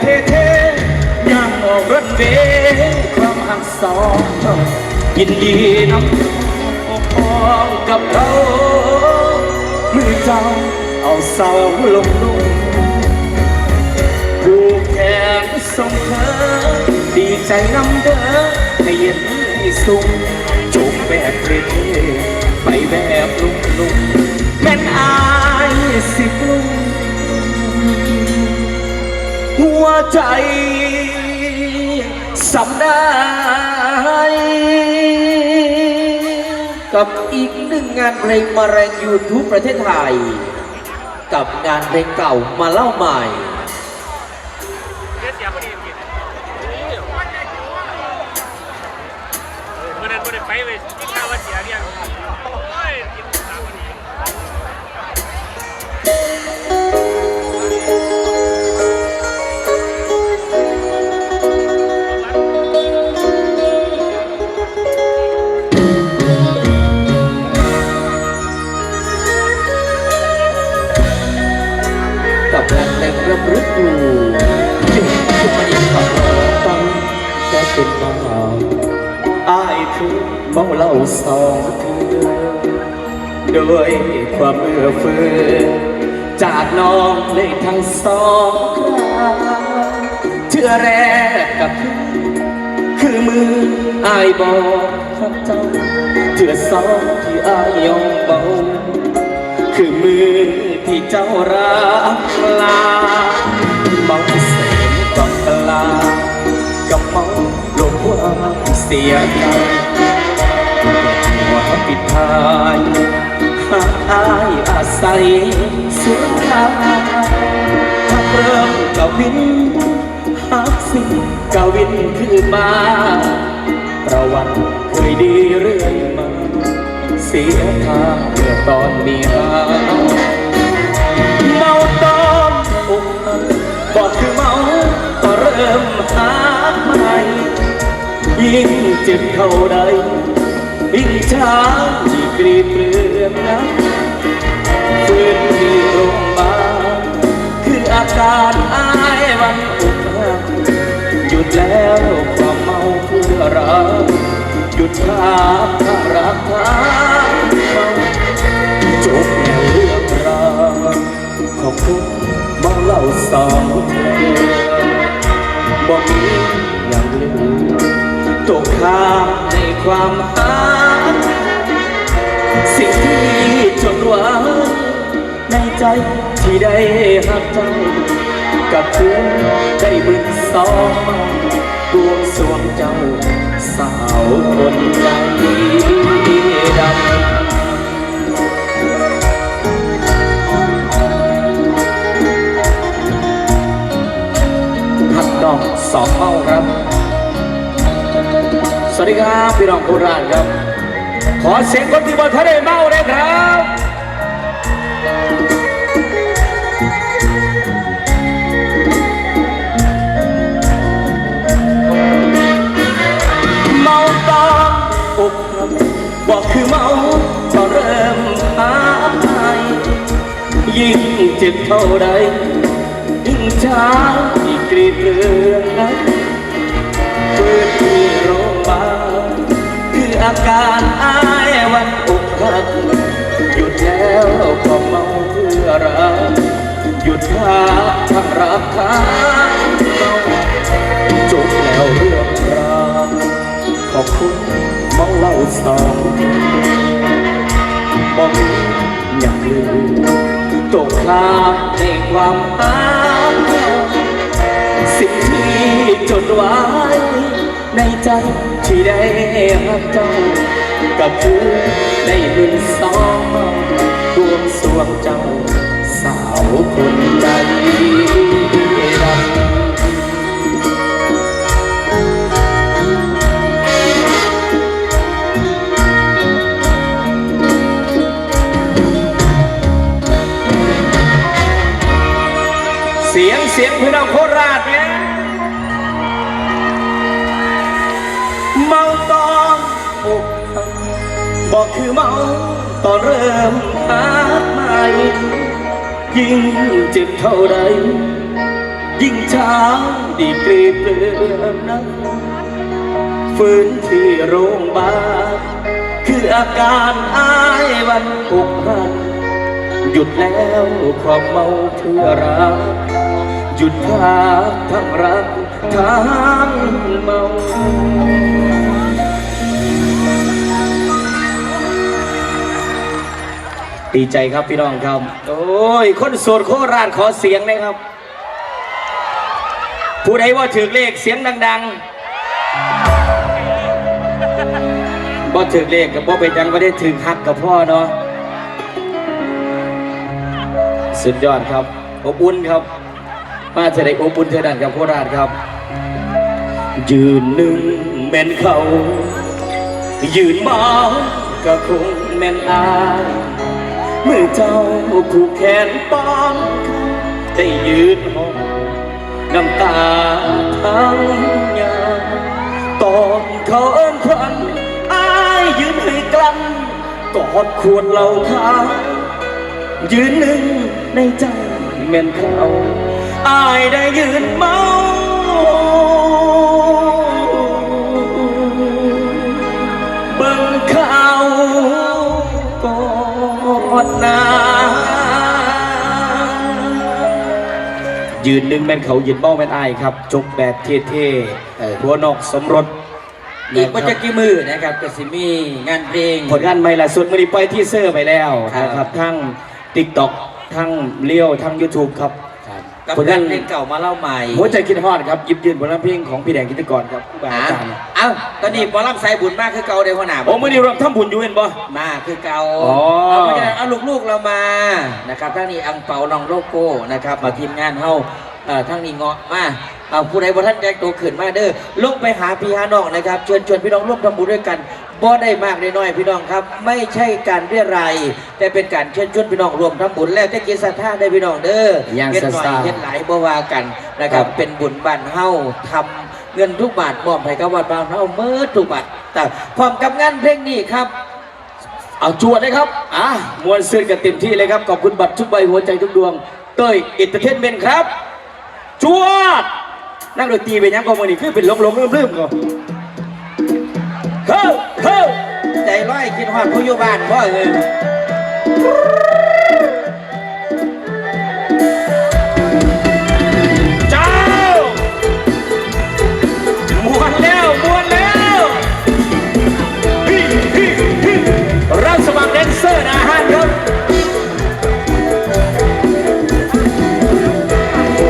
เท่ๆย่างออกรถเวย์ความหักสองยินดีนำพองกับเรามือเจ้าเอาเสาลงลุ่มผู้แข่งส่งเธอดีใจนำเด้อให้เย็นให้สูงจูบแบบเท่ๆไปแบบลุกลุกแม่นอายสิกลุง วใจสำได้กับอีกหนึ่งงานเพลงมาแรงยูทูบประเทศไทย กับงานเพลงเก่ามาเล่าใหม่ไปเลยกินข้าวเสียเนี่ยโอ้ย งานเพลงรำลึกอยู่จึงขึ้นมาอีกกับเราตั้งแต่เป็นมาอายคือเมาเหล้าสองเทือโดยความเอื้อเฟื้อจากน้องเลยทั้งสองคราเชื่อแรกกับคือคือมืออายบอกข้าเจ้าเชื่อสองที่อายยอมเบาคือมือที่เจ้ารัก สียใจหัวปิดท้ายหากอายอาศัยสุดท้ายหากเริ่มกวินหากสิ้นกวินคือมาประวัติเคยดีเรื่อยมา เสียทางเมื่อตอนมีหาเมาตอนอกกบอกคือเมาก็เริ่มหาใหม่ ยิ่งเจ็บเท่าใดยิ่งช้าที่กรีดเปลืองน้ำฟื้นที่รงมาบาคืออาการอายวันอกหักหยุดแล้วความเมาเพื่อรักหยุดภาพถ้ารักทา ความหาสิ่งที่จดไว้ในใจที่ได้หักเจ้ากับเพื่อนได้บึนสองมาดวงสวงเจ้าสาวคนใจดำหักดอกสองเมาครับ วัสดีครับพี่น้องโคราชครับ ขอเสียงคนที่บนทะเลเมาเลยครับเมาตอนอกหักบอกคือเมาก็เริ่มหาใหม่ยิ่งเจ็บเท่าใดยิ่งช้าที่กรีดเรืองนั้น การอายวันอกหักหยุดแล้วก็เมาเพื่อรักหยุดพักทั้งรักทั้งเมาจบแล้วเรื่องราวขอบคุณเมาเหล่าสองบอกมีอย่างลืมตกคลาในความหาสิ่งที่จดไว้ในใจ ที่ได้หักเจ้ากับคือได้บุญสองดวงสวงเจ้าสาวคนใด คือเมาตอนเริ่มหาใหม่ยิ่งเจ็บเท่าใดยิ่งช้าดีกรีเปลือนนั้นฟื้นที่โรงพยาบาลคืออาการอายวันอกหักหยุดแล้วความเมาเพื่อรัก หยุดพักทั้งรักทั้งเมา ดีใจครับพี่น้องครับ โอ้ย คนโสดโคราชขอเสียงหนะครับ ผู้ใดว่าถือเลขเสียงดัง ๆบ่ถือเลขกับบ่เป็นยังบ่ได้ถือฮักกับพ่อเนาะ สุดยอดครับ อบอุ่นครับมาจะได้อบอุ่นเท่านั้นกับโคราชครับ ยืนหนึ่งแม่นเขา ยืนมองก็คงแม่นอาย เมื่อเจ้าผูกแขนป้องได้ยืนห้องน้ำตาทั้งยามตอนเขาเอิ้นควันอายยืนให้กลั้นกอดขวดเหล้าขาวยืนหนึ่งในใจแม่นเขาอายได้ยืนเมา อนหนายืนหนึ่งแม่นเขายืนเมาแม่นอายครับจกแบบเท่เออๆหัวนอกสมรสอีกว่าจะกี่มือนะครับก็สิมีงานเพลงผลงานใหม่ล่าสุดมื่อนี้ปล่อยที่เซอร์ไปแล้วครับนะครับทั้ง TikTok ทั้งเลี้ยวทั้ง YouTube ครับ กับผลงางานนเพลงเก่ามาเล่าใหม่หัวใจคิดฮอดครับหยิบยืนบนลำเพลงของพี่แดงกิตกรครับผู้บาอาจารย์เอ้าตอนนี้บอลลัมไซบุญมากคือเก่าเดียวขนาดโอ้มื่อนี้รวมทำบุญอยู่เห็นบ่มาคือเก่าอ๋อเอาเพราะฉะนั้นเอาลูกๆเรามานะครับทั้งนี้อังเปาน้องโลโก้นะครับ มาทีมงานเฮาเอ่อทั้งนี้เงาะมาเอาผู้ใดบ่ท่านแจ้งตัวขึ้นมาเด้อลงไปหาพี่หาน้องนะครับเชิญชวนพี่น้องร่วมทำบุญด้วยกัน บ่ได้มากได้น้อยพี่น้องครับ ไม่ใช่การเรียรายแต่เป็นการเชิญชวนพี่น้องรวมทำบุญแล้วแต่กิจศรัทธาได้พี่น้องเด้ออย่างเฮ็ดหน่อยซ่าๆเฮ็ดหลายบ่ว่ากันนะครับครับ เป็นบุญบ้านเฮาทำเงินทุกบาทมอบให้กับวัดบ้านเฮาเมื่อทุกบาทแต่พร้อมกับงานเพลงนี้ครับ เอาจวดเลยครับอะมวนซื่นกันเต็มที่เลยครับขอบคุณบัตรทุกใบหัวใจทุกดวงเต้ยอินเตอร์เทนเมนต์ครับจวดนั่งดนตรีไปยังก็มือนี่คือเป็นลงลงๆลืมๆก็ เฮ้ยเฮ้ยใจร้อยคิดฮอดผู้อยู่บ้านพ่อเอ้ยเจ้ามวนแล้วมวนแล้วฮิฮิฮิรับสมัครแดนเซอร์นะฮะครับ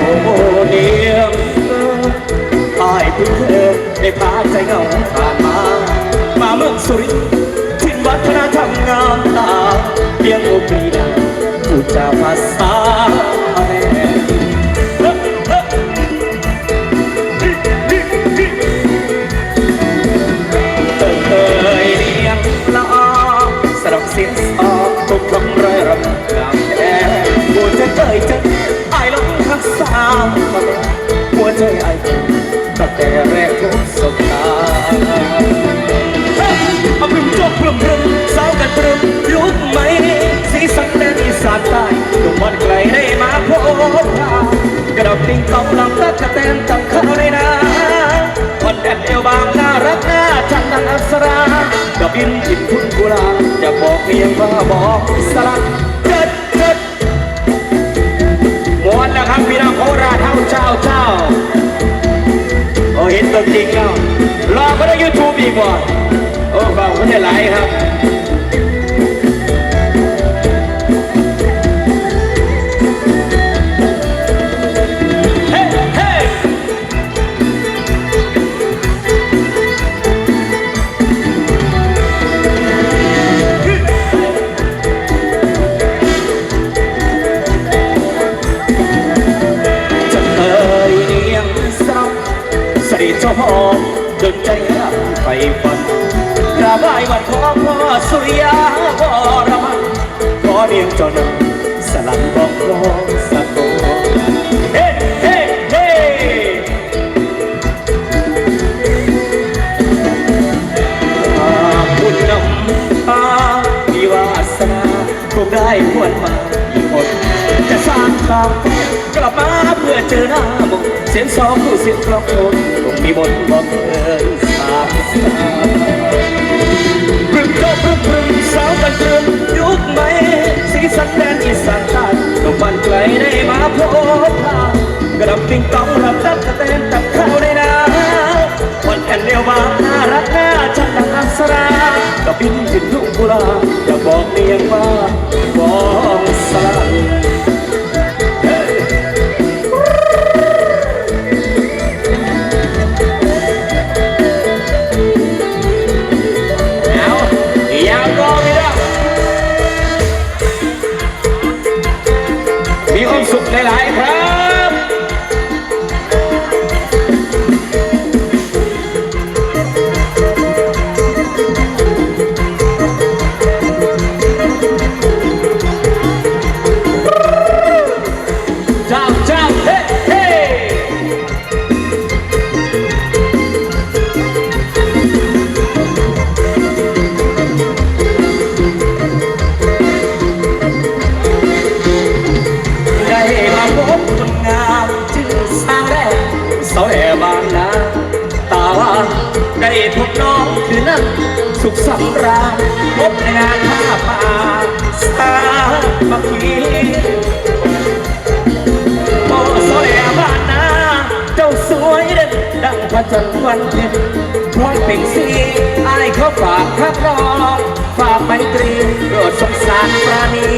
โอ้โหเดียมอายเพิ่งเคยได้พา ดจาภา เพียงว่าบอกสลัดเจ็ดเจ็ดมวนแล้วครับพี่น้องโคราชเท่าเจ้าเจ้าโอ้เห็นตัวจริงแล้วรอก็ได้ยูทูบอีกบ่โอ้ขอบคุณหลายครับ สุริยาบรมันขอเรียงเจ้าหนึ่งสลันบอกรองสักโตเฮ้เฮ้เฮ้บุญนำพามีวาสนาคงได้ควรมาอีกคนจะสร้างตามกลับมาเพื่อเจอหน้ามงเสียงสองผู้เสียงกลองคนคงมีมนบอกเอินสามสาม โจปรึกปรึกสาวกันตรึมยุคใหม่สีสันแดนอีสานใต้ต้องบันไกลได้มาพบพากระดับปิงตองรับรับกระเตนตับข้าวในนาอ่อนแอนเดียวมาน่ารักน่าชัดดังอักษราก็บินถึงทุ่งกุลาอย่าบอกเมียงว่า เป่งสีอายเขาฝากทักรองฝากไมตรีโปรดสงสารปราณี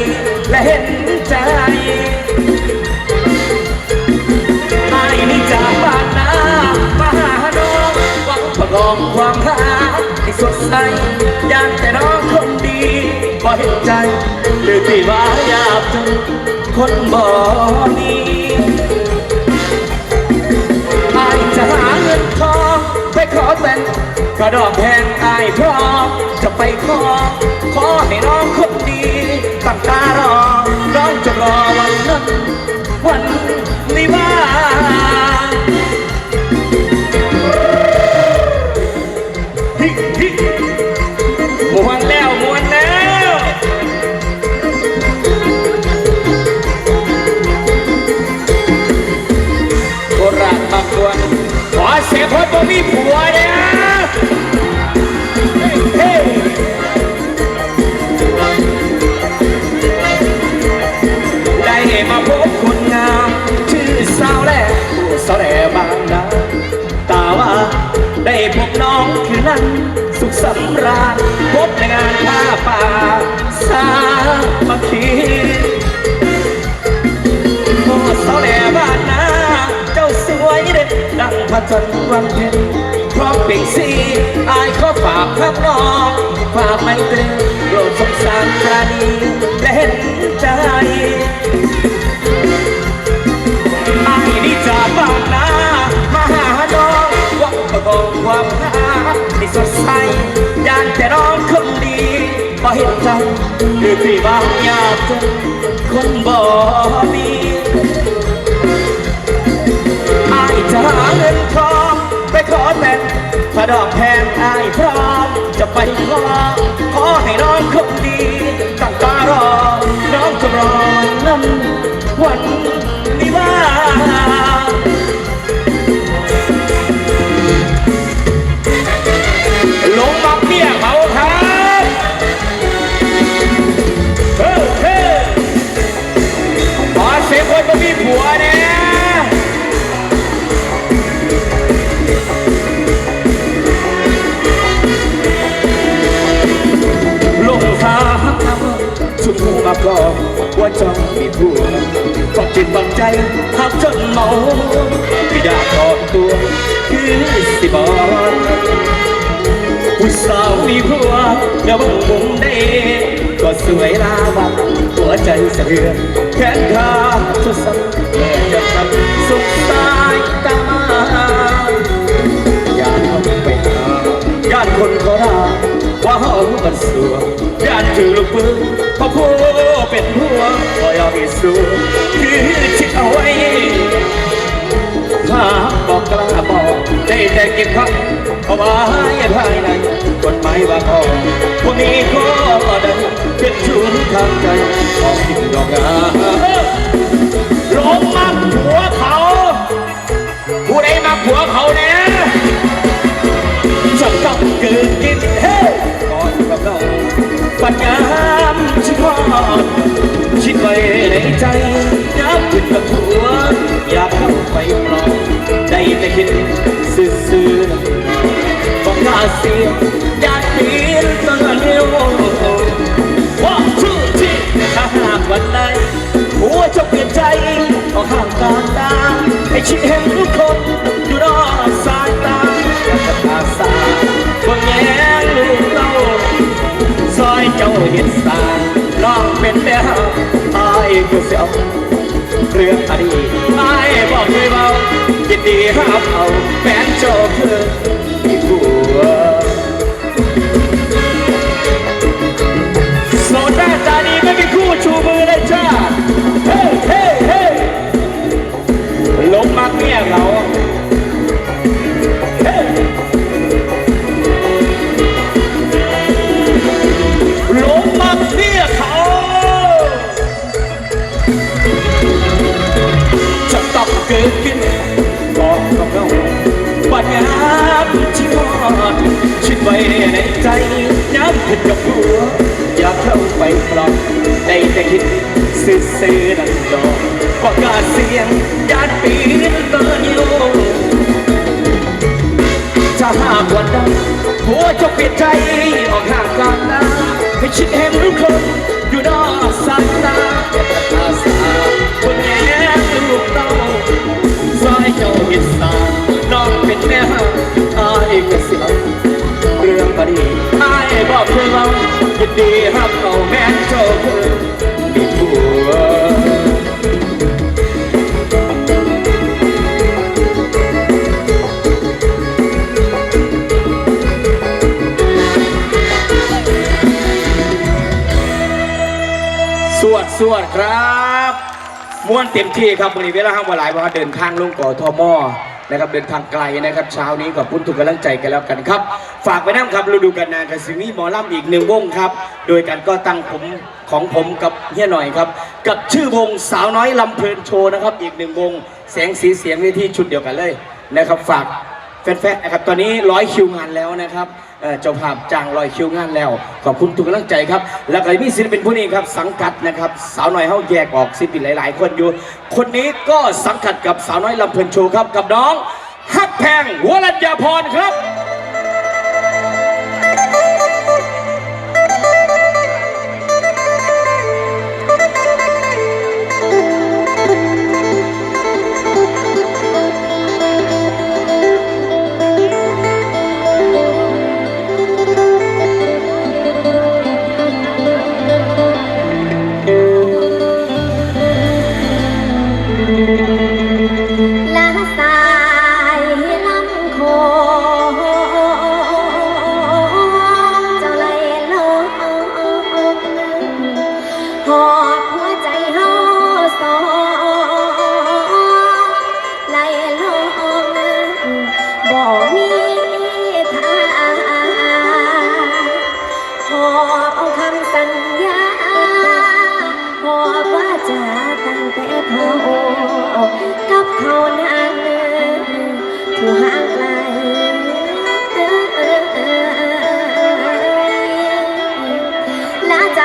และเห็นใจอายนี่จากบ้านนามาหาน้องหวังประกองความรักให้สดใสอยากแต่น้องคนดีพอเห็นใจหรือที่ว่าอยากจนคนบ่มี ไปขอขอให้น้องคนดีตั้งตารอน้องจะรอวันนั้นวันนี้ว่าฮิฮิมวนแล้วมวนแล้วโคราชบางส่วนขอเสียงคนบ่มีผัวเนี่ สุขสำราญพบในงานผ้าป่าสามัคคีโอ้สาวแหล่บ้านนาเจ้าสวยเด็ดดังพระจันทร์วันเพ็ญพร้อมเปล่งสีอายขอฝากข้างน้องฝากไมตรีโปรดสงสารปราณีและเห็นใจอายนี่จากบ้านนา หวังประกความรักให้สดใสยานแต่น้องคนดีบ่เห็นใจหรือที่บานอยากจอคนบ่มีอายจะหาเงินทองไปขอแต่งถ้าดอกแพงอายพร้อมจะไปขอขอให้น้องคนดีตั้งตารอน้องจะรอนั้น สิบอนผู้สาวมีผัวแล้วบังมุมได้ ก็สวยลาบังหัวใจสะเทือนแขนขาทุกสันแม่จะทำสุขสายตาอย่าเอาไปหาญาติคนเขาด่าว่าเฮามันสัวญาติถือลูกปืนพราะผู้เป็นผัวก็ยากให้สู้ แต่เก็บคำเอาไว้ภายในกฎหมายว่าขอผู้มีข้อไดเป็นชู้ทางใจของสิ่งดอกงาลงมาผัวเขาผู้ใดมาผัวเขาเนี่ยจะต้องเกิดกินเฮ้ก่อนกับเราปัญญาชิดว่ชิดไว้ในใจยับขึ้นกับผัวอยากเข้าไปปลอมได้แต่คิด ซื่อๆบอกกล้าเสียอยากปีนต้นเลี้ยวว่าชื่อที่ถ้าหากวันใดหัวจะเปลี่ยนใจออกห่างกลาตาให้ชิดเห็นคนอยู่นอกสายตาอยากจะพาสาบนแง่ลูกเราซอยเจ้าเห็นสารน้องเป็นแม่อายก็เสียวเรื่องอดีต ยินดีห้าเอาแฟนเจ้าคือ แต่คิดซื่อๆนั่นดอกประกาเสียงญาติปีนเตอร์นิวถ้าหากวันใดหัวจะเปลี่ยนใจออกห่างกันนะให้ชิดเห็นคนอยู่นอกสายตาอย่าตาสาคนแง่ลูกเต้าสายเจ้าห็นสารน้องเป็นแม่อายก็เสียเรื่องบดีอายบอกเธอเรายินดีห้ามเอาแม่เจ้าเธ สวดสวดครับม้วนเต็มที่ครับวันนี้เวลาห้ามวหลายวันเดินทางลงก่อทอมอนะครับเดินทางไกลนะครับเช้านี้ขอบคุณทุกกำลังใจกันแล้วกันครับ ฝากไปน้ำครับฤดูกาลนางกสิมีหมอลำอีกหนึ่งวงครับ โดยการก็ตั้งผมของผมกับเฮียหน่อยครับ กับชื่อวงสาวน้อยลำเพลินโชว์นะครับ อีกหนึ่งวงแสงสีเสียงเวทีชุดเดียวกันเลยนะครับฝาก แฟนๆนะครับตอนนี้ร้อยคิวงานแล้วนะครับเจ้าภาพจ้างร้อยคิวงานแล้ว ขอบคุณทุกกำลังใจครับ แล้วก็มีศิลปินผู้นี้ครับสังกัดนะครับสาวน้อยเฮาแยกออกศิลปินหลาย ๆ คนอยู่ คนนี้ก็สังกัดกับสาวน้อยลำเพลินโชว์ครับกับน้องฮักแพงวรัญญาพรครับ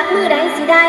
จากมือใดสิได้